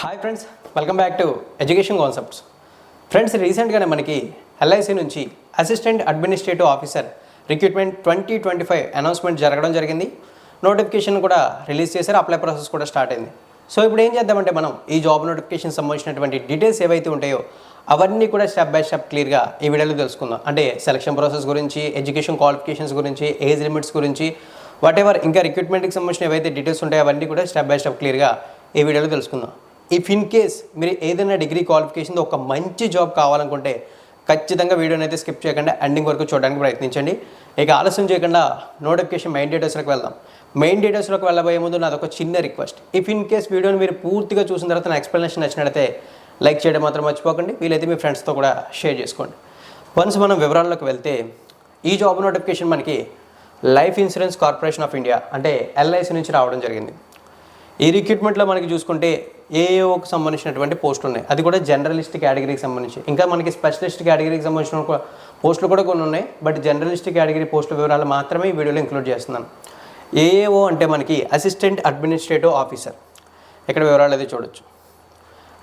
Hi friends welcome back to education concepts friends రీసెంట్గానే మనకి LIC నుంచి assistant administrative officer recruitment twenty twenty five announcement జరగడం జరిగింది. Notification కూడా రిలీజ్ చేశారు అప్లై ప్రాసెస్ కూడా స్టార్ట్ అయింది. సో ఇప్పుడు ఏం చేద్దామంటే మనం ఈ జాబ్ నోటిఫికేషన్ సంబంధించినటువంటి డీటెయిల్స్ ఏవైతే ఉంటాయో అవన్నీ కూడా స్టెప్ బై స్టెప్ క్లియర్గా ఈ వీడియోలో తెలుసుకుందాం. అంటే సెలక్షన్ ప్రాసెస్ గురించి ఎడ్యుకేషన్ క్వాలిఫికేషన్స్ గురించి ఏజ్ లిమిట్స్ గురించి వాట్ ఎవర్ ఇంకా రిక్రూట్మెంట్కి సంబంధించిన ఏవైతే డీటెయిల్స్ ఉంటాయో అవన్నీ కూడా స్టెప్ బై స్టెప్ క్లియర్గా ఈ వీడియోలో తెలుసుకుందాం. ఇఫ్ ఇన్ కేస్ మీరు ఏదైనా డిగ్రీ క్వాలిఫికేషన్ ఒక మంచి జాబ్ కావాలనుకుంటే ఖచ్చితంగా వీడియోని అయితే స్కిప్ చేయకుండా ఎండింగ్ వరకు చూడడానికి ప్రయత్నించండి. ఇక ఆలస్యం చేయకుండా నోటిఫికేషన్ మెయిన్ డీటెయిల్స్లోకి వెళ్దాం. మెయిన్ డీటెయిల్స్లోకి వెళ్ళబోయే ముందు నాది ఒక చిన్న రిక్వెస్ట్ ఇఫ్ ఇన్ కేస్ వీడియోని మీరు పూర్తిగా చూసిన తర్వాత నా ఎక్స్ప్లెనేషన్ నచ్చినట్లయితే లైక్ చేయడం మాత్రం మర్చిపోకండి. వీలైతే మీ ఫ్రెండ్స్తో కూడా షేర్ చేసుకోండి. వన్స్ మనం వివరాల్లోకి వెళ్తే ఈ జాబ్ నోటిఫికేషన్ మనకి life insurance corporation of India అంటే ఎల్ఐసి నుంచి రావడం జరిగింది. ఈ రిక్రూట్మెంట్లో మనకి చూసుకుంటే ఏఏఓకి సంబంధించినటువంటి పోస్టులు ఉన్నాయి. అది కూడా జనరలిస్ట్ కేటగిరీకి సంబంధించి. ఇంకా మనకి స్పెషలిస్ట్ కేటగిరీకి సంబంధించిన పోస్టులు కూడా కొన్ని ఉన్నాయి. బట్ జనరలిస్ట్ కేటగిరీ పోస్టుల వివరాలు మాత్రమే ఈ వీడియోలో ఇంక్లూడ్ చేస్తున్నాను. ఏఏఓ అంటే మనకి అసిస్టెంట్ అడ్మినిస్ట్రేటివ్ ఆఫీసర్ ఇక్కడ వివరాలు అయితే చూడొచ్చు.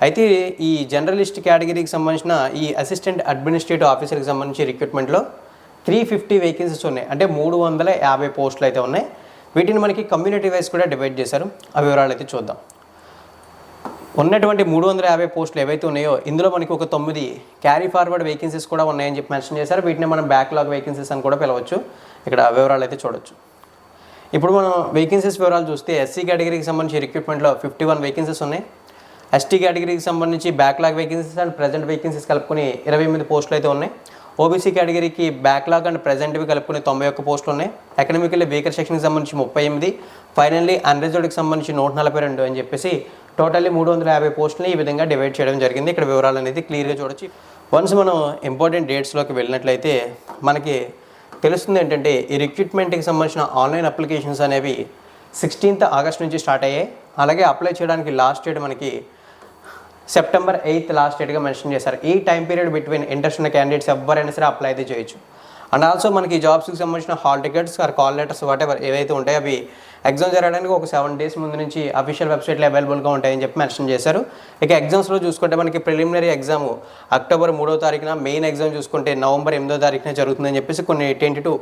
అయితే ఈ జనరలిస్ట్ కేటగిరీకి సంబంధించిన ఈ అసిస్టెంట్ అడ్మినిస్ట్రేటివ్ ఆఫీసర్కి సంబంధించి రిక్రూట్మెంట్లో త్రీ ఫిఫ్టీ వేకెన్సీస్ ఉన్నాయి. అంటే మూడు వందల యాభై పోస్టులు అయితే ఉన్నాయి. వీటిని మనకి కమ్యూనిటీ వైజ్ కూడా డివైడ్ చేశారు. ఆ వివరాలు అయితే చూద్దాం. ఉన్నటువంటి మూడు వందల యాభై పోస్టులు ఏవైతే ఉన్నాయో ఇందులో మనకి ఒక తొమ్మిది క్యారీ ఫార్వర్డ్ వేకెన్సీస్ కూడా ఉన్నాయని చెప్పి మెన్షన్ చేశారు. వీటిని మనం బ్యాక్లాగ్ వేకెన్సీస్ అని కూడా పిలవచ్చు. ఇక్కడ వివరాలు అయితే చూడొచ్చు. ఇప్పుడు మనం వేకెన్సీస్ వివరాలు చూస్తే ఎస్సీ కేటగిరీకి సంబంధించి రిక్రూట్మెంట్లో ఫిఫ్టీ వన్ వేకెన్సీస్ ఉన్నాయి. ఎస్టీ కేటగిరీకి సంబంధించి backlog vacancies and present vacancies కలుపుకొని ఇరవై ఎనిమిది పోస్టులు అయితే ఉన్నాయి. ఓబీసీ కేటగిరీకి బ్యాక్లాగ్ అండ్ ప్రజెంట్వి కలుపుకొని తొంభై ఒక్క పోస్టులు ఉన్నాయి. ఎకనామికల్లీ వీకర్ సెక్షన్కి సంబంధించి ముప్పై ఎనిమిది. ఫైనల్లీ అన్రిజర్వ్డ్కి సంబంధించి నూట నలభై రెండు అని చెప్పేసి టోటల్లీ మూడు వందల యాభై పోస్టులు ఈ విధంగా డివైడ్ చేయడం జరిగింది. ఇక్కడ వివరాలు అనేది క్లియర్గా చూడొచ్చు. వన్స్ మనం ఇంపార్టెంట్ డేట్స్లోకి వెళ్ళినట్లయితే మనకి తెలుస్తుంది ఏంటంటే ఈ రిక్రూట్మెంట్కి సంబంధించిన ఆన్లైన్ అప్లికేషన్స్ అనేవి సిక్స్టీన్త్ ఆగస్ట్ నుంచి స్టార్ట్ అయ్యాయి. అలాగే అప్లై చేయడానికి లాస్ట్ డేట్ మనకి సెప్టెంబర్ ఎయిత్ లాస్ట్ డేట్గా మెన్షన్ చేశారు. ఈ టైం పీరియడ్ బిట్వీన్ ఇంట్రెస్ట్ ఉన్న క్యాండిడేట్స్ ఎవరైనా సరే అప్లై అయితే చేయొచ్చు. అండ్ ఆల్సో మనకి జాబ్స్కి సంబంధించిన hall tickets or call letters whatever ఏవైతే ఉంటాయో అవి ఎగ్జామ్ జరగడానికి ఒక సెవెన్ డేస్ ముందు నుంచి అఫీషియల్ వెబ్సైట్లో అవైలబుల్గా ఉంటాయని చెప్పి మెన్షన్ చేశారు. ఇక ఎగ్జామ్స్లో చూసుకుంటే మనకి ప్రిలిమినరీ ఎగ్జామ్ అక్టోబర్ మూడో తారీఖున మెయిన్ ఎగ్జామ్ చూసుకుంటే నవంబర్ ఎనిమిదో తారీఖున జరుగుతుందని చెప్పేసి కొన్ని టెంటేటివ్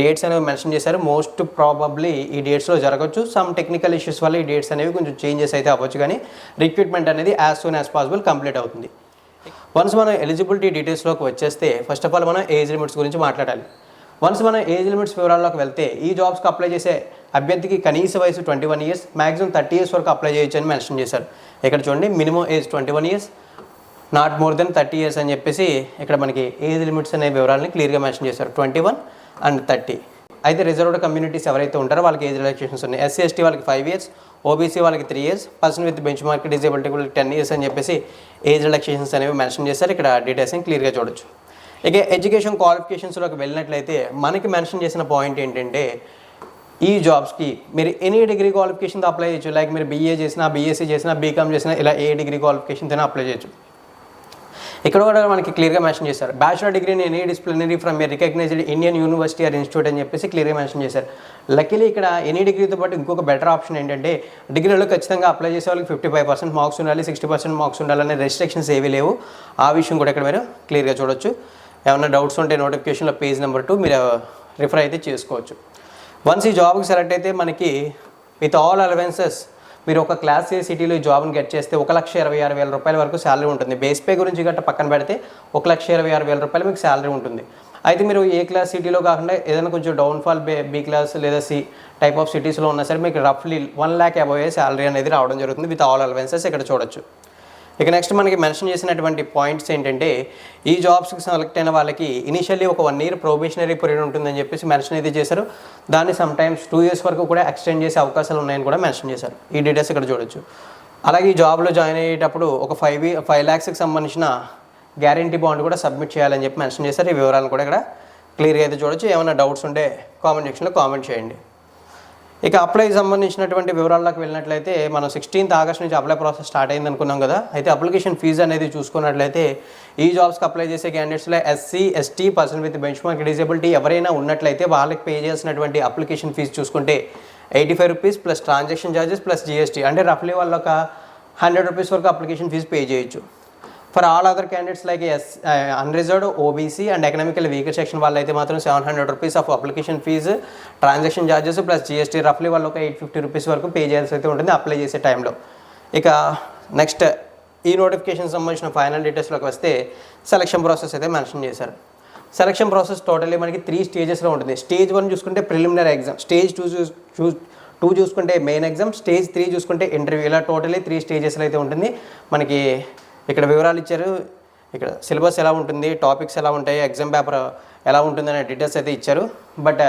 డేట్స్ అనేవి మెన్షన్ చేశారు. మోస్ట్ ప్రాబబ్లీ ఈ డేట్స్లో జరగచ్చు. సమ్ టెక్నికల్ ఇష్యూస్ వల్ల ఈ డేట్స్ అనేవి కొంచెం చేంజెస్ అయితే అవ్వచ్చు కానీ రిక్రూట్మెంట్ అనేది as soon as possible complete అవుతుంది. వన్స్ మనం ఎలిజిబిలిటీ డీటెయిల్స్లోకి వచ్చేస్తే ఫస్ట్ ఆఫ్ ఆల్ మనం ఏజ్ లిమిట్స్ గురించి మాట్లాడాలి. వన్స్ మనం ఏజ్ లిమిట్స్ వివరాల్లోకి వెళ్తే ఈ జాబ్స్కి అప్లై చేసే అభ్యర్థికి కనీస వయసు twenty one years maximum thirty years వరకు అప్లై చేయొచ్చు అని మెన్షన్ చేశారు. ఇక్కడ చూడండి minimum age twenty one years not more than thirty years అని చెప్పేసి ఇక్కడ మనకి ఏజ్ లిమిట్స్ అనే వివరాలని క్లియర్గా మెన్షన్ చేశారు. ట్వంటీ వన్ అండ్ థర్టీ అయితే రిజర్వ్డ్ కమ్యూనిటీస్ ఎవరైతే ఉంటారో వాళ్ళకి ఏజ్ రిలాక్సేషన్స్ ఉన్నాయి. ఎస్సీ ఎస్టీ వాళ్ళకి ఫైవ్ ఇయర్స్ ఓబీసీ వాళ్ళకి three years person with benchmark disability వాళ్ళకి టెన్ ఇయర్స్ అని చెప్పేసి ఏజ్ రిలాక్సేషన్స్ అనేవి మెన్షన్ చేశారు. ఇక్కడ డీటెయిల్స్ని క్లియర్గా చూడొచ్చు. ఇక ఎడ్యుకేషన్ క్వాలిఫికేషన్స్లోకి వెళ్ళినట్లయితే మనకి మెన్షన్ చేసిన పాయింట్ ఏంటంటే ఈ జాబ్స్కి మీరు ఎనీ డిగ్రీ క్వాలిఫికేషన్తో అప్లై చేయొచ్చు. లైక్ మీరు బీఏ చేసినా బీఎస్సీ చేసినా బీకామ్ చేసినా ఇలా ఏ డిగ్రీ క్వాలిఫికేషన్తో అప్లై చేయొచ్చు. ఇక్కడ కూడా మనకి క్లియర్గా మెన్షన్ చేశారు. బ్యాచులర్ డిగ్రీని any disciplinary from a recognised Indian university or institute అని చెప్పేసి క్లియర్గా మెన్షన్ చేశారు. లక్కీలీ ఇక్కడ ఎనీ డిగ్రీతో పాటు ఇంకొక బెటర్ ఆప్షన్ ఏంటంటే డిగ్రీలో ఖచ్చితంగా అప్లై చేసే వాళ్ళకి ఫిఫ్టీ ఫైవ్ పర్సెంట్ మార్క్స్ ఉండాలి సిక్స్టీ పర్సెంట్ మార్క్స్ ఉండాలనే రెస్ట్రిక్షన్స్ ఏవీ లేవు. ఆ విషయం కూడా ఇక్కడ మీరు క్లియర్గా చూడొచ్చు. ఏమైనా డౌట్స్ ఉంటే నోటిఫికేషన్లో పేజ్ నెంబర్ టూ మీరు రిఫర్ అయితే చేసుకోవచ్చు. వన్స్ ఈ జాబ్కి సెలెక్ట్ అయితే మనకి విత్ ఆల్ అలవెన్సెస్ మీరు ఒక క్లాస్ ఏ సిటీలో ఈ జాబ్ని గెట్ చేస్తే ఒక లక్ష ఇరవై ఆరు వేల రూపాయల వరకు శాలరీ ఉంటుంది. బేస్ పే గురించి గట్ట పక్కన పెడితే ఒక లక్ష ఇరవై ఆరు వేల రూపాయలు మీకు శాలరీ ఉంటుంది. అయితే మీరు ఏ క్లాస్ సిటీలో కాకుండా ఏదైనా కొంచెం డౌన్ఫాల్ బే బీ క్లాస్ లేదా సి టైప్ ఆఫ్ సిటీస్లో ఉన్నా సరే మీకు రఫ్లీ వన్ ల్యాక్ అబౌవ్ శాలరీ అనేది రావడం జరుగుతుంది. విత్ ఆల్ అలవెన్సెస్ ఇక్కడ చూడొచ్చు. ఇక నెక్స్ట్ మనకి మెన్షన్ చేసినటువంటి పాయింట్స్ ఏంటంటే ఈ జాబ్స్కి సెలెక్ట్ అయిన వాళ్ళకి ఇనిషియల్లీ ఒక వన్ ఇయర్ ప్రొబేషనరీ పీరియడ్ ఉంటుందని చెప్పేసి మెన్షన్ అయితే చేశారు. దాన్ని సమ్ టైమ్స్ టూ ఇయర్స్ వరకు కూడా ఎక్స్టెండ్ చేసే అవకాశాలు ఉన్నాయని కూడా మెన్షన్ చేశారు. ఈ డీటెయిల్స్ ఇక్కడ చూడొచ్చు. అలాగే ఈ జాబ్లో జాయిన్ అయ్యేటప్పుడు ఒక ఫైవ్ ఫైవ్ ల్యాక్స్కి సంబంధించిన గ్యారంటీ బాండ్ కూడా సబ్మిట్ చేయాలని చెప్పి మెన్షన్ చేశారు. ఈ వివరాలను కూడా ఇక్కడ క్లియర్గా అయితే చూడొచ్చు. ఏమైనా డౌట్స్ ఉంటే కామెంట్ సెక్షన్లో కామెంట్ చేయండి. ఇక అప్లై సంబంధించినటువంటి వివరాల్లోకి వెళ్ళినట్లయితే మనం సిక్స్టీన్త్ ఆగస్ట్ నుంచి అప్లై ప్రాసెస్ స్టార్ట్ అయింది అనుకున్నాం కదా. అయితే అప్లికేషన్ ఫీజు అనేది చూసుకున్నట్లయితే ఈ జాబ్స్కి అప్లై చేసే క్యాండిడేట్స్లో SC ST person with bench mark disability ఎవరైనా ఉన్నట్లయితే వాళ్ళకి పే చేయాల్సినటువంటి అప్లికేషన్ ఫీజు చూసుకుంటే eighty five rupees plus transaction charges plus GST అంటే రఫ్లీ వాళ్ళు ఒక హండ్రెడ్ రూపీస్ వరకు అప్లికేషన్ ఫీజు పే చేయొచ్చు. For all other candidates like ఎస్ unreserved OBC and economical weaker section వాళ్ళైతే మాత్రం seven hundred rupees of application fee transaction charges plus GST రఫ్లీ వాళ్ళు ఒక ఎయిట్ ఫిఫ్టీ రూపీస్ వరకు పే చేయాల్సి అయితే ఉంటుంది అప్లై చేసే టైంలో ఇక నెక్స్ట్ ఈ నోటిఫికేషన్ సంబంధించిన ఫైనల్ డీటెయిల్స్లోకి వస్తే సెలక్షన్ ప్రాసెస్ అయితే మెన్షన్ చేశారు. సెలక్షన్ ప్రాసెస్ టోటల్లీ మనకి త్రీ స్టేజెస్లో ఉంటుంది. స్టేజ్ వన్ చూసుకుంటే ప్రిలిమినరీ ఎగ్జామ్ స్టేజ్ టూ చూ టూ చూసుకుంటే మెయిన్ ఎగ్జామ్ స్టేజ్ త్రీ చూసుకుంటే ఇంటర్వ్యూ ఇలా టోటలీ త్రీ స్టేజెస్లో అయితే ఉంటుంది. మనకి ఇక్కడ వివరాలు ఇచ్చారు. ఇక్కడ సిలబస్ ఎలా ఉంటుంది టాపిక్స్ ఎలా ఉంటాయి ఎగ్జామ్ పేపర్ ఎలా ఉంటుంది అనే డీటెయిల్స్ అయితే ఇచ్చారు. బట్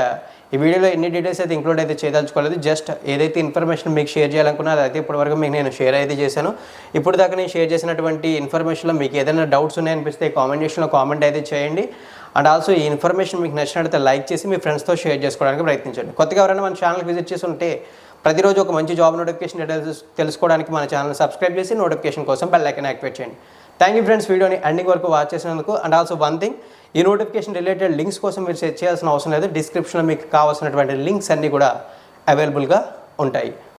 ఈ వీడియోలో ఎన్ని డీటెయిల్స్ అయితే ఇంక్లూడ్ అయితే చేయదలుచుకోలేదు. జస్ట్ ఏదైతే ఇన్ఫర్మేషన్ మీకు షేర్ చేయాలనుకున్నా అదైతే ఇప్పటివరకు మీకు నేను షేర్ అయితే చేశాను. ఇప్పుడు దాకా నేను షేర్ చేసినటువంటి ఇన్ఫర్మేషన్లో మీకు ఏదైనా డౌట్స్ ఉన్నాయనిపిస్తే కామెంట్ సెక్షన్లో కామెంట్ అయితే చేయండి. అండ్ ఆల్సో ఈ ఇన్ఫర్మేషన్ మీకు నచ్చినట్లయితే లైక్ చేసి మీ ఫ్రెండ్స్తో షేర్ చేసుకోవడానికి ప్రయత్నించండి. కొత్తగా ఎవరైనా మన ఛానల్కి విజిట్ చేసి ఉంటే ప్రతిరోజు ఒక మంచి జాబ్ నోటిఫికేషన్ డీటెయిల్స్ తెలుసుకోవడానికి మన ఛానల్ సబ్స్క్రైబ్ చేసి నోటిఫికేషన్ కోసం బెల్ ఐకన్ యాక్టివేట్ చేయండి. థ్యాంక్ యూ ఫ్రెండ్స్ వీడియోని ఎండింగ్ వరకు వాచ్ చేసినందుకు అండ్ ఆల్సో వన్ థింగ్ ఈ నోటిఫికేషన్ రిలేటెడ్ లింక్స్ కోసం మీరు సెర్చ్ చేయాల్సిన అవసరం లేదు. డిస్క్రిప్షన్లో మీకు కావాల్సినటువంటి లింక్స్ అన్నీ కూడా అవైలబుల్గా ఉంటాయి.